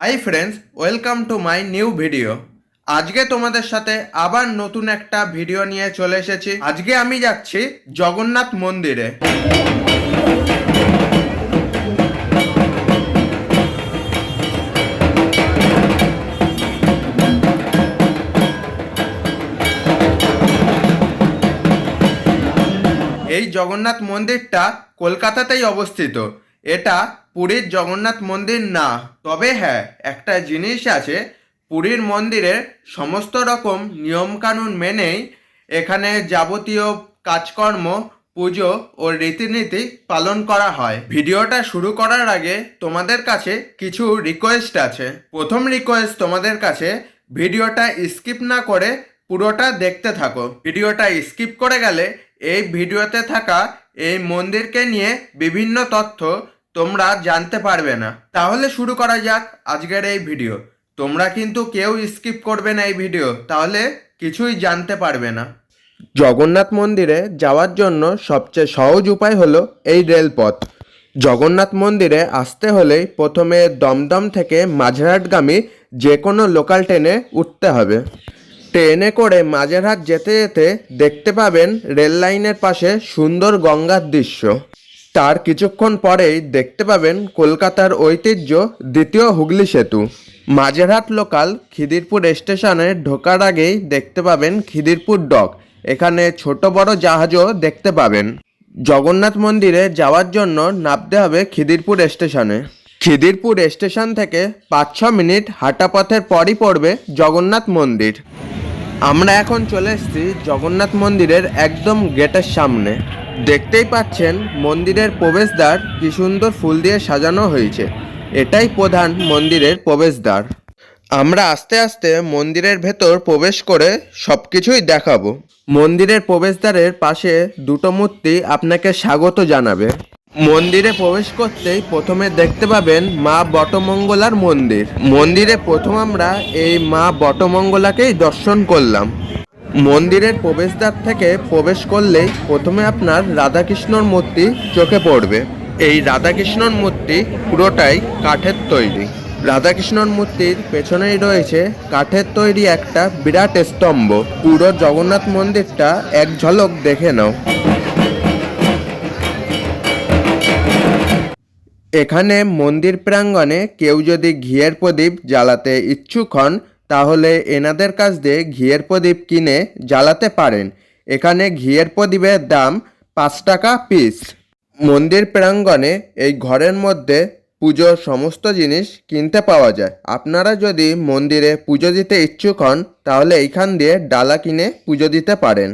Hi friends welcome to my new video আজকে তোমাদের সাথে আবার নতুন একটা ভিডিও নিয়ে চলে এসেছি। আজকে আমি যাচ্ছি জগন্নাথ মন্দিরে। এই জগন্নাথ মন্দিরটা কলকাতাতেই অবস্থিত। এটা পুরীর জগন্নাথ মন্দির না। তবে হ্যাঁ একটা জিনিস আছে, পুরীর মন্দিরের সমস্ত রকম নিয়মকানুন মেনেই এখানে যাবতীয় কাজকর্ম, পুজো ও রীতিনীতি পালন করা হয়। ভিডিওটা শুরু করার আগে তোমাদের কাছে কিছু রিকোয়েস্ট আছে। প্রথম রিকোয়েস্ট তোমাদের কাছে, ভিডিওটা স্কিপ না করে পুরোটা দেখতে থাকো। ভিডিওটা স্কিপ করে গেলে এই ভিডিওতে থাকা এই মন্দিরকে নিয়ে বিভিন্ন তথ্য তোমরা জানতে পারবে না। তাহলে শুরু করা যাক আজকের এই ভিডিও। তোমরা কিন্তু কেউ স্কিপ করবে না এই ভিডিও, তাহলে কিছুই জানতে পারবে না। জগন্নাথ মন্দিরে যাওয়ার জন্য সবচেয়ে সহজ উপায় হলো এই রেলপথ। জগন্নাথ মন্দিরে আসতে হলেই প্রথমে দমদম থেকে মাঝেরহাটগামী যে কোনো লোকাল ট্রেনে উঠতে হবে। ট্রেনে করে মাঝেরহাট যেতে যেতে দেখতে পাবেন রেল লাইনের পাশে সুন্দর গঙ্গার দৃশ্য। তার কিছুক্ষণ পরেই দেখতে পাবেন কলকাতার ঐতিহ্য দ্বিতীয় হুগলি সেতু। মাঝেরহাট লোকাল খিদিরপুর স্টেশনে ঢোকার আগেই দেখতে পাবেন খিদিরপুর ডক এখানে ছোট বড় জাহাজও দেখতে পাবেন। জগন্নাথ মন্দিরে যাওয়ার জন্য নামতে হবে খিদিরপুর স্টেশনে। খিদিরপুর স্টেশন থেকে পাঁচ ছ মিনিট হাঁটা পথের পরই পড়বে জগন্নাথ মন্দির। আমরা এখন চলে এসেছি জগন্নাথ মন্দিরের একদম গেটের সামনে। দেখতেই পাচ্ছেন মন্দিরের প্রবেশদ্বার কি সুন্দর ফুল দিয়ে সাজানো হয়েছে। এটাই প্রধান মন্দিরের প্রবেশদ্বার। আমরা আস্তে আস্তে মন্দিরের ভেতর প্রবেশ করে সব কিছুই দেখাবো। মন্দিরের প্রবেশদ্বারের পাশে দুটো মূর্তি আপনাকে স্বাগত জানাবে। মন্দিরে প্রবেশ করতেই প্রথমে দেখতে পাবেন মা বটমঙ্গলার মন্দির। মন্দিরে প্রথম আমরা এই মা বটমঙ্গলাকেই দর্শন করলাম। মন্দিরের প্রবেশদ্বার থেকে প্রবেশ করলেই প্রথমে আপনার রাধাকৃষ্ণর মূর্তি চোখে পড়বে। এই রাধাকৃষ্ণর মূর্তি পুরোটাই কাঠের তৈরি। রাধাকৃষ্ণর মূর্তির পেছনেই রয়েছে কাঠের তৈরি একটা বিরাট স্তম্ভ। পুরো জগন্নাথ মন্দিরটা এক ঝলক দেখে নাও। এখানে মন্দির প্রাঙ্গণে কেউ যদি ঘিয়ের প্রদীপ জ্বালাতে ইচ্ছুক হন, তাহলে এনাদের কাছ দিয়ে ঘিয়ের প্রদীপ কিনে জ্বালাতে পারেন। এখানে ঘিয়ের প্রদীপের দাম পাঁচ টাকা পিস। মন্দির প্রাঙ্গণে এই ঘরের মধ্যে পুজোর সমস্ত জিনিস কিনতে পাওয়া যায়। আপনারা যদি মন্দিরে পুজো দিতে ইচ্ছুক হন, তাহলে এইখান দিয়ে ডালা কিনে পুজো দিতে পারেন।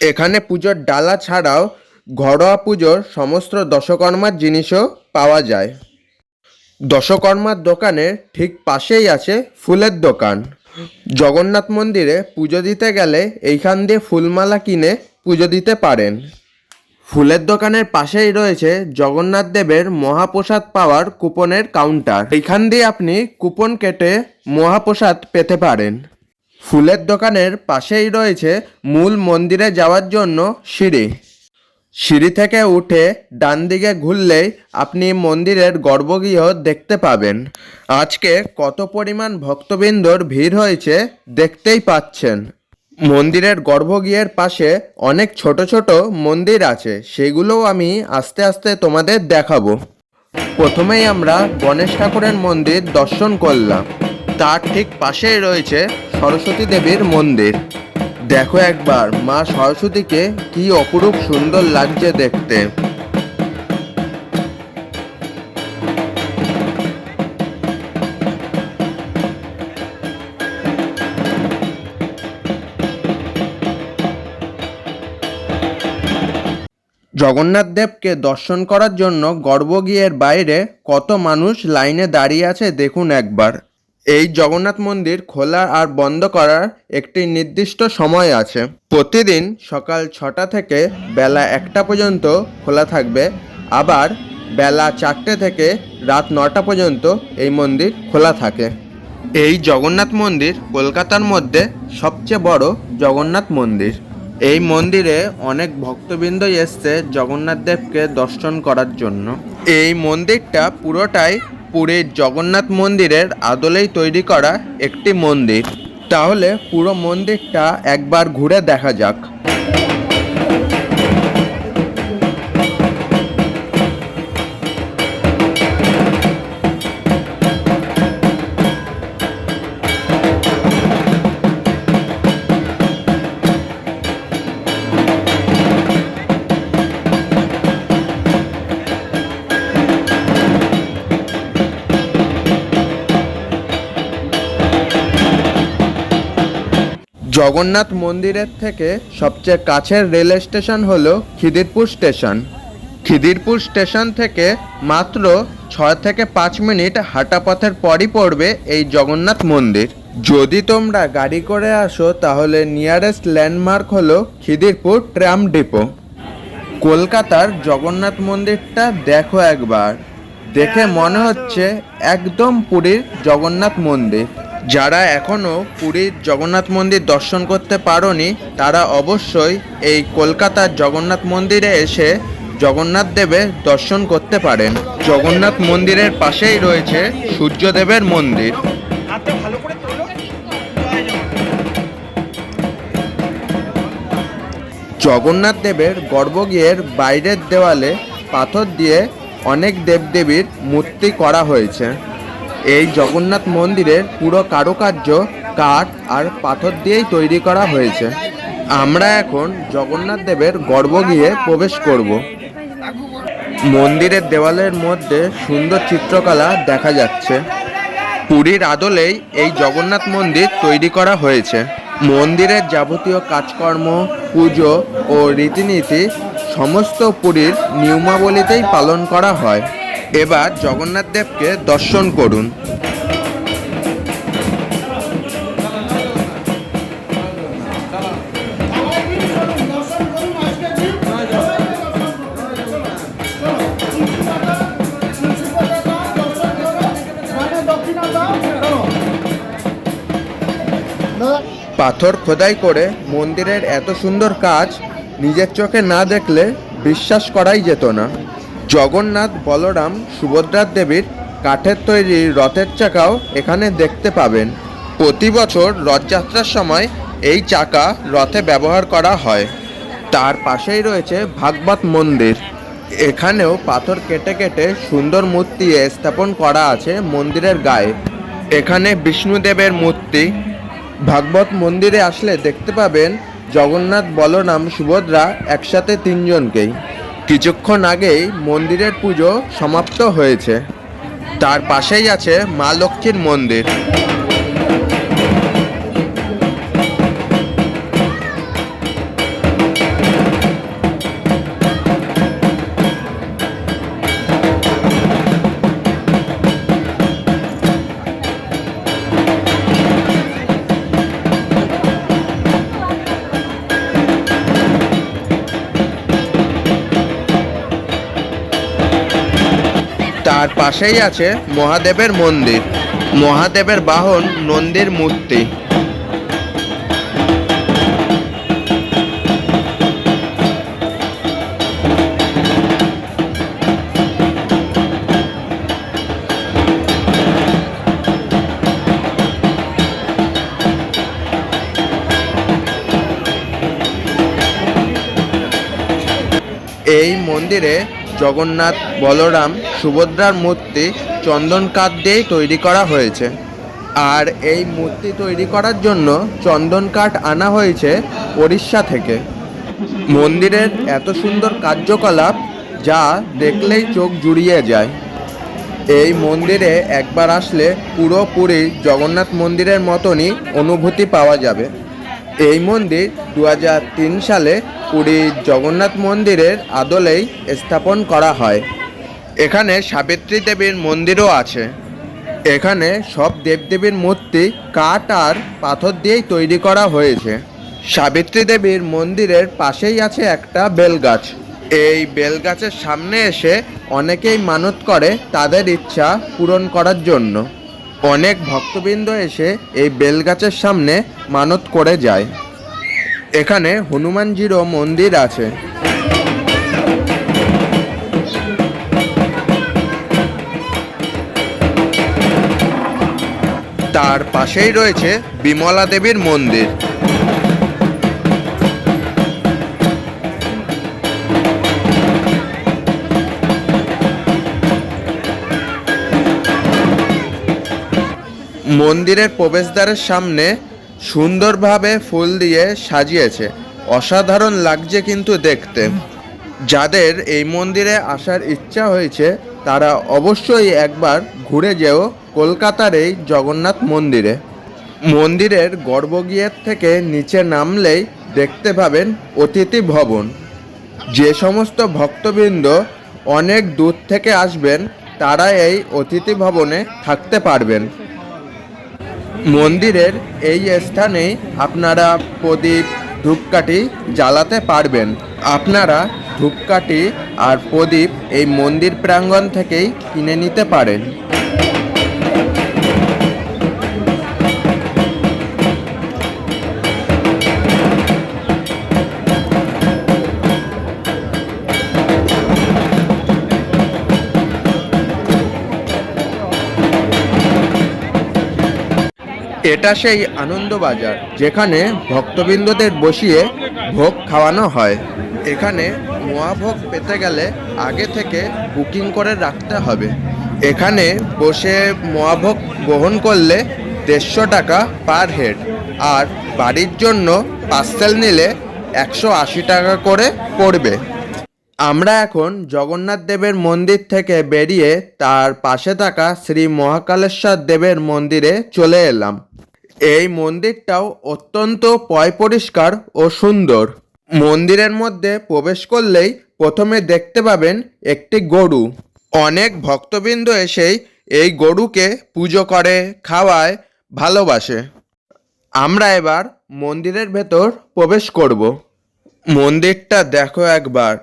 এখানে পুজোর ডালা ছাড়াও ঘরোয়া পুজোর সমস্ত দশকর্মার জিনিসও পাওয়া যায়। দশকর্মার দোকানের ঠিক পাশেই আছে ফুলের দোকান। জগন্নাথ মন্দিরে পুজো দিতে গেলে এইখান দিয়ে ফুলমালা কিনে পুজো দিতে পারেন। ফুলের দোকানের পাশেই রয়েছে জগন্নাথ দেবের মহাপ্রসাদ পাওয়ার কুপনের কাউন্টার। এইখান দিয়ে আপনি কুপন কেটে মহাপ্রসাদ পেতে পারেন। ফুলের দোকানের পাশেই রয়েছে মূল মন্দিরে যাওয়ার জন্য সিঁড়ি। সিঁড়ি থেকে উঠে ডান দিকে ঘুরলেই আপনি মন্দিরের গর্ভগৃহ দেখতে পাবেন। আজকে কত পরিমাণ ভক্তবৃন্দর ভিড় হয়েছে দেখতেই পাচ্ছেন। মন্দিরের গর্ভগৃহের পাশে অনেক ছোট ছোট মন্দির আছে, সেগুলোও আমি আস্তে আস্তে তোমাদের দেখাবো। প্রথমেই আমরা গণেশ ঠাকুরের মন্দির দর্শন করলাম। তার ঠিক পাশেই রয়েছে সরস্বতী দেবীর মন্দির। দেখো একবার, মা সরস্বতীকে কি অপরূপ সুন্দর লাগছে দেখতে। জগন্নাথ দেবকে দর্শন করার জন্য গর্ভগৃহের বাইরে কত মানুষ লাইনে দাঁড়িয়ে আছে দেখুন একবার। এই জগন্নাথ মন্দির খোলা আর বন্ধ করার একটি নির্দিষ্ট সময় আছে। প্রতিদিন সকাল ছটা থেকে বেলা একটা পর্যন্ত খোলা থাকবে। আবার বেলা চারটে থেকে রাত নটা পর্যন্ত এই মন্দির খোলা থাকে। এই জগন্নাথ মন্দির কলকাতার মধ্যে সবচেয়ে বড় জগন্নাথ মন্দির। এই মন্দিরে অনেক ভক্তবৃন্দ এসছে জগন্নাথ দেবকে দর্শন করার জন্য। এই মন্দিরটা পুরোটাই পুরীর জগন্নাথ মন্দিরের আদলেই তৈরি করা একটি মন্দির। তাহলে পুরো মন্দিরটা একবার ঘুরে দেখা যাক। জগন্নাথ মন্দিরের থেকে সবচেয়ে কাছের রেল স্টেশন হল খিদিরপুর স্টেশন। খিদিরপুর স্টেশন থেকে মাত্র ছয় থেকে পাঁচ মিনিট হাঁটা পথের পরই পড়বে এই জগন্নাথ মন্দির। যদি তোমরা গাড়ি করে আসো, তাহলে নিয়ারেস্ট ল্যান্ডমার্ক হলো খিদিরপুর ট্রাম ডিপো। কলকাতার জগন্নাথ মন্দিরটা দেখো একবার। দেখে মনে হচ্ছে একদম পুরীর জগন্নাথ মন্দির। যারা এখনও পুরীর জগন্নাথ মন্দির দর্শন করতে পারোনি তারা অবশ্যই এই কলকাতার জগন্নাথ মন্দিরে এসে জগন্নাথ দেবের দর্শন করতে পারেন। জগন্নাথ মন্দিরের পাশেই রয়েছে সূর্যদেবের মন্দির। জগন্নাথ দেবের গর্ভগৃহের বাইরের দেওয়ালে পাথর দিয়ে অনেক দেবদেবীর মূর্তি করা হয়েছে। এই জগন্নাথ মন্দিরের পুরো কারুকার্য, কাঠ আর পাথর দিয়েই তৈরি করা হয়েছে। আমরা এখন জগন্নাথ দেবের গর্ব গিয়ে প্রবেশ করব। মন্দিরের দেওয়ালের মধ্যে সুন্দর চিত্রকলা দেখা যাচ্ছে। পুরীর আদলেই এই জগন্নাথ মন্দির তৈরি করা হয়েছে। মন্দিরের যাবতীয় কাজকর্ম, পুজো ও রীতিনীতি সমস্ত পুরীর নিয়মাবলীতেই পালন করা হয়। এবার জগন্নাথ দেবকে দর্শন করুন। পাথর খোদাই করে মন্দিরের এত সুন্দর কাজ নিজের চোখে না দেখলে বিশ্বাস করাই যেত না। জগন্নাথ বলরাম সুভদ্রার দেবীর কাঠের তৈরি রথের চাকাও এখানে দেখতে পাবেন। প্রতি বছর রথযাত্রার সময় এই চাকা রথে ব্যবহার করা হয়। তার পাশেই রয়েছে ভাগবত মন্দির। এখানেও পাথর কেটে কেটে সুন্দর মূর্তি স্থাপন করা আছে মন্দিরের গায়ে। এখানে বিষ্ণুদেবের মূর্তি। ভাগবত মন্দিরে আসলে দেখতে পাবেন জগন্নাথ বলরাম সুভদ্রা একসাথে তিনজনকেই। কিছুক্ষণ আগেই মন্দিরের পুজো সমাপ্ত হয়েছে। তার পাশেই আছে মা লক্ষ্মীর মন্দির। পাশেই আছে মহাদেবের মন্দির। মহাদেবের বাহন নন্দীর মূর্তি। এই মন্দিরে জগন্নাথ বলরাম সুভদ্রার মূর্তি চন্দন কাঠ দিয়েই তৈরি করা হয়েছে। আর এই মূর্তি তৈরি করার জন্য চন্দন কাঠ আনা হয়েছে উড়িষ্যা থেকে। মন্দিরের এত সুন্দর কার্যকলাপ যা দেখলেই চোখ জুড়িয়ে যায়। এই মন্দিরে একবার আসলে পুরোপুরি জগন্নাথ মন্দিরের মতনই অনুভূতি পাওয়া যাবে। এই মন্দির দু হাজার তিন সালে পুরীর জগন্নাথ মন্দিরের আদলেই স্থাপন করা হয়। এখানে সাবিত্রী দেবীর মন্দিরও আছে। এখানে সব দেবদেবীর মূর্তি, কাঠ আর পাথর দিয়েই তৈরি করা হয়েছে। সাবিত্রী দেবীর মন্দিরের পাশেই আছে একটা বেলগাছ। এই বেলগাছের সামনে এসে অনেকেই মানত করে তাদের ইচ্ছা পূরণ করার জন্য। অনেক ভক্তবৃন্দ এসে এই বেলগাছের সামনে মানত করে যায়। এখানে হনুমানজিরও মন্দির আছে। তার পাশেই রয়েছে বিমলা দেবীর মন্দির। মন্দিরের প্রবেশদ্বারের সামনে সুন্দরভাবে ফুল দিয়ে সাজিয়েছে। অসাধারণ লাগছে কিন্তু দেখতে। যাদের এই মন্দিরে আসার ইচ্ছা হয়েছে, তারা অবশ্যই একবার ঘুরে যেও কলকাতার এই জগন্নাথ মন্দিরে। মন্দিরের গর্ভগৃহের থেকে নিচে নামলেই দেখতে পাবেন অতিথি ভবন। যে সমস্ত ভক্তবৃন্দ অনেক দূর থেকে আসবেন, তারা এই অতিথি ভবনে থাকতে পারবেন। মন্দিরের এই স্থানেই আপনারা প্রদীপ, ধূপকাঠি জ্বালাতে পারবেন। আপনারা ধূপকাঠি আর প্রদীপ এই মন্দির প্রাঙ্গণ থেকেই কিনে নিতে পারেন। এটা সেই আনন্দবাজার, যেখানে ভক্তবৃন্দদের বসিয়ে ভোগ খাওয়ানো হয়। এখানে মহাভোগ পেতে গেলে আগে থেকে বুকিং করে রাখতে হবে। এখানে বসে মহাভোগ গ্রহণ করলে দেড়শো টাকা পার হেড। আর বাড়ির জন্য পার্সেল নিলে একশো আশি টাকা করে পড়বে। আমরা এখন জগন্নাথ দেবের মন্দির থেকে বেরিয়ে তার পাশে থাকা শ্রী মহাকালেশ্বর দেবের মন্দিরে চলে এলাম। এই মন্দিরটাও অত্যন্ত পয় পরিষ্কার ও সুন্দর। মন্দিরের মধ্যে প্রবেশ করলেই প্রথমে দেখতে পাবেন একটি গরু। অনেক ভক্তবৃন্দ এসেই এই গরুকে পুজো করে, খাওয়ায়, ভালোবাসে। আমরা এবার মন্দিরের ভেতর প্রবেশ করব। মন্দিরটা দেখো একবার।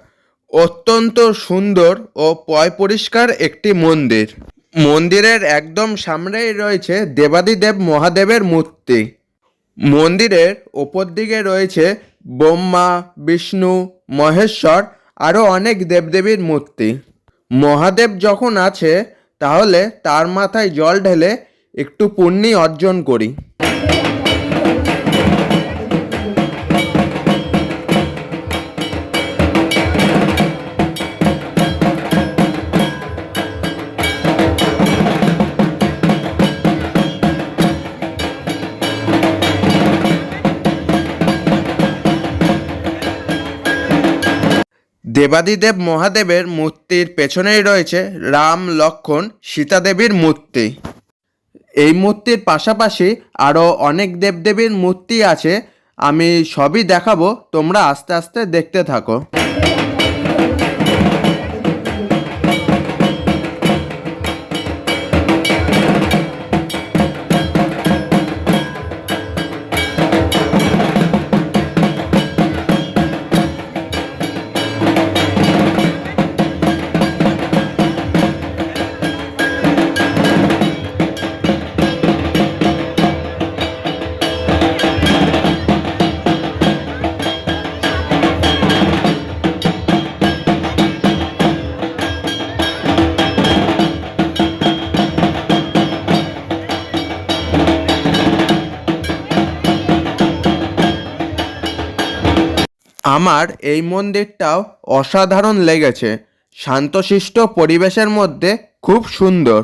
অত্যন্ত সুন্দর ও পয় পরিষ্কার একটি মন্দির। মন্দিরের একদম সামনেই রয়েছে দেবাদিদেব মহাদেবের মূর্তি। মন্দিরের ওপর দিকে রয়েছে ব্রহ্মা, বিষ্ণু, মহেশ্বর আরও অনেক দেবদেবীর মূর্তি। মহাদেব যখন আছে, তাহলে তার মাথায় জল ঢেলে একটু পুণ্যি অর্জন করি। দেবাদিদেব মহাদেবের মূর্তির পেছনেই রয়েছে রাম লক্ষণ সীতাদেবীর মূর্তি। এই মূর্তির পাশাপাশি আরও অনেক দেবদেবীর মূর্তি আছে, আমি সবই দেখাবো, তোমরা আস্তে আস্তে দেখতে থাকো। আমার এই মন্দিরটাও অসাধারণ লেগেছে। শান্তশিষ্ট পরিবেশের মধ্যে খুব সুন্দর।